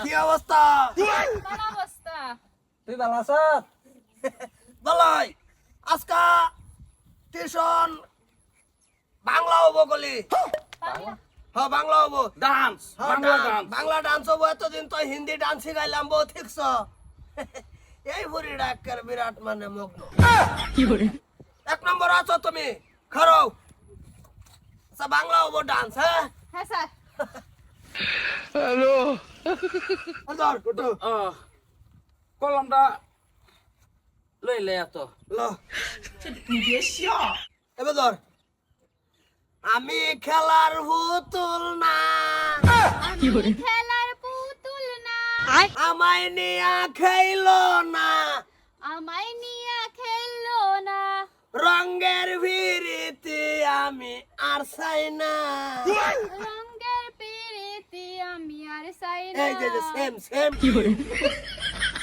কি অবস্থা? অবস্থা? তুই ভালো আছ বলাই আজকা টিউশন বাংলা হব গলি হ্যাঁ বাংলা হব। ডান্স হ্যাঁ, বাংলা ডান্স, হব এতদিন তো হিন্দি ডান্স শিখাইলাম বউ ঠিকছ এই বুড়িটা একের বিরাট মানে মগ্ন। এক নম্বর আছো তুমি খারো আচ্ছা বাংলা হব ডান্স হ্যাঁ? হ্যাঁ স্যার। আহ, কলমটা লইলে এত। ল। এবার ধর। আমি খেলার পুতুল না। আমি খেলার পুতুল না। আমায় নিয়া খাইলো না। আমায় নিয়ে খেললো না। রঙের ভিড়িতে আমি আর চাই না। এই যে সেম সেম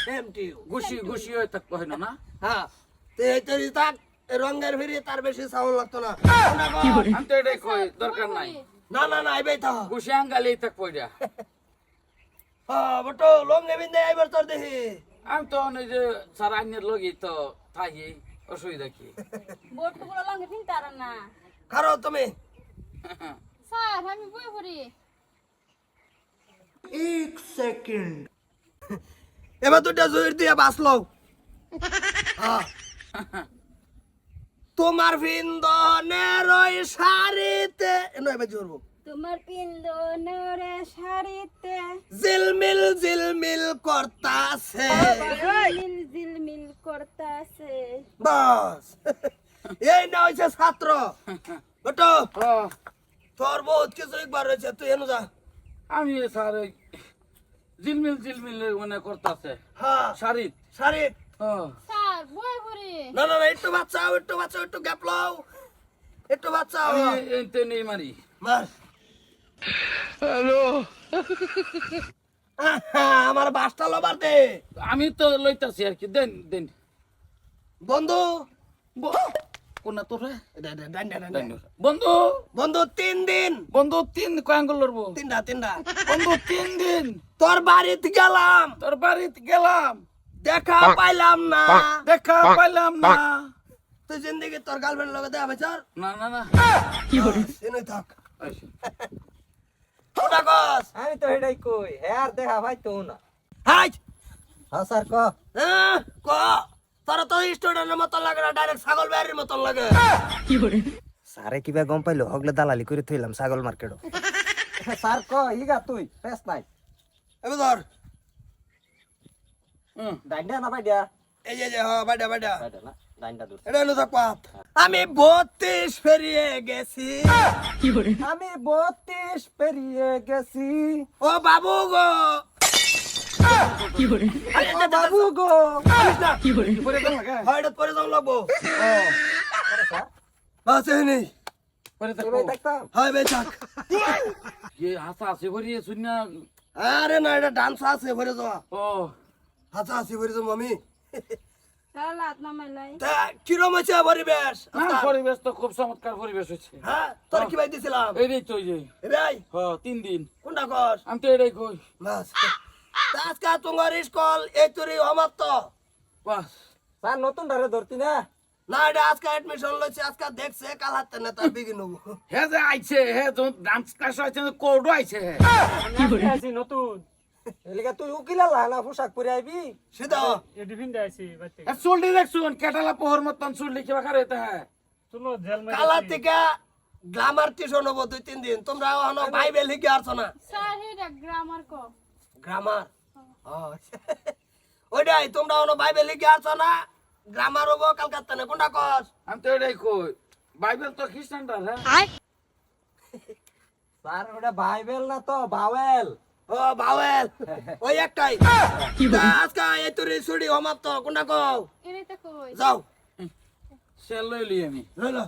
সেম টিউ গুছি গুছি হয়ে থাকব হয় না। হ্যাঁ। তো এই তৈরি থাক রঙের ভিড়ি তার বেশি সাউন্ড লাগতো না। আমি তো এটাই কই দরকার নাই। না না না এবার তো। গুছি আঙ্গালি হ্যাঁ বটো লং নেবিন দে এবার তোর দেখি আমি তো ওই যে সারা আইনের লগি তো থাকি অসুবিধা কি? বোট পুরো লঙ্গে ফিনতার না। খারো তুমি। স্যার আমি বই পড়ি। এক সেকেন্ড এবার দুটা জুইর দিয়ে বাঁচলো। তোমার বিন্দনের ওই শাড়িতে। নয় এবার জুড়বো তোমার পিন্দনের শাড়িতে। জিলমিল জিলমিল করতাছে। জিলমিল জিলমিল করতাছে। বাস। এই না হয়েছে ছাত্র। বটো। তোর বহুত কিছু একবার রয়েছে তুই এনে যা। আমি স্যার জিলমিল জিলমিল মানে করতেছে। হ্যাঁ। শাড়ি শাড়ি ও স্যার বই পড়ি না না না একটু বাচ্চাও একটু বাচ্চাও একটু গ্যাপ লও। একটু বাচ্চাও আমি এতে নেই মারি। মার। হ্যালো। আমার বাসটা লবার দে। আমি তো লইতাছি আর কি। দেন দেন। বন্ধু। কোন তোরে দে, দে, ডান, ডান, ডান, ডান। বন্ধু! বন্ধু তিন দিন। বন্ধু তিন কয়াঙ্গল লড়বো তিনটা তিনটা। বন্ধু তিন দিন। তোর বাড়িতে গেলাম। তোর বাড়িতে গেলাম। দেখা পাইলাম না। দেখা পাইলাম না। তুই জিন্দগি তোর গার্লফ্রেন্ড লগে দেখা বেচার না না না। এনে থাক। ওটা কস আমি তো এটাই কই হ্যাঁ দেখা ভাই তো না। হাই। হ্যাঁ স্যার ক। হ্যাঁ, ক। তোরা তো স্টুডেন্টের মতন লাগে না ডাইরেক্ট ছাগল বাড়ির মতন লাগে। সারে কিবা গম পাইলো? হগলে দালালি করে থইলাম ছাগল মার্কেটও। স্যার ক ইগা তুই ফেস নাই। এবার ধর। হুম, ডাইন্ডা না বাইডা এই যে বাইডা না পাত আমি বত্রিশ পেরিয়ে গেছি। আমি বত্রিশ পেরিয়ে গেছি। ও বাবু গো! বাবু গো। পরে লাগে? হয়, পরে যাও লাগবো। বাস এই নেই হয় বে থাক। যে হাসা আছে আরে না এটা ডান্স আছে ভরে যাওয়া ও। হাসা আছে ভরে যাব আমি। কিরম হয়েছে পরিবেশ? তো খুব চমৎকার পরিবেশ হচ্ছে হ্যাঁ তোর কি ভাই দিছিলাম এইটাই তো এই ভাই হ তিন দিন। কোনটা কর আমি তো এটাই কই। আজকে তোমার স্কুল এই তোরই বাস স্যার নতুন ধারে ধরতি না? না এটা আজকে অ্যাডমিশন লইছে আজকে দেখছে কাল হাতে না তার বিগিন হে যে আইছে হে তো ডান্স ক্লাস আছে কোর্ডও আইছে হে। আমি আছি নতুন। এলিকা তুই উকিলা লানা পোশাক পরে আইবি? সেটা এ চুলটি দেখছুন কেটালা পোহর মতন চুল লিখিবা কার হইতে হ্যাঁ কালা থেকে গ্রামার টিউশন হব দুই তিন দিন। তোমরা এখনও বাইবেল লিখে আসছো না। স্যার এটা গ্রামার ক। গ্রামার ওইটাই তোমরা এখনও বাইবেল লিখে আসছো না? গ্রামার হব কালকাতা না কোনটা কস? আমি তো এটাই কই বাইবেল তো খ্রিস্টানটা হ্যাঁ? স্যার ওটা বাইবেল না তো বাওয়েল ও বাওয়েল ওই একটাই। তা আজকে এই তোর ছুটি সমাপ্ত কোনটা কও তো যাও। সে লইলি আমি। লইলো।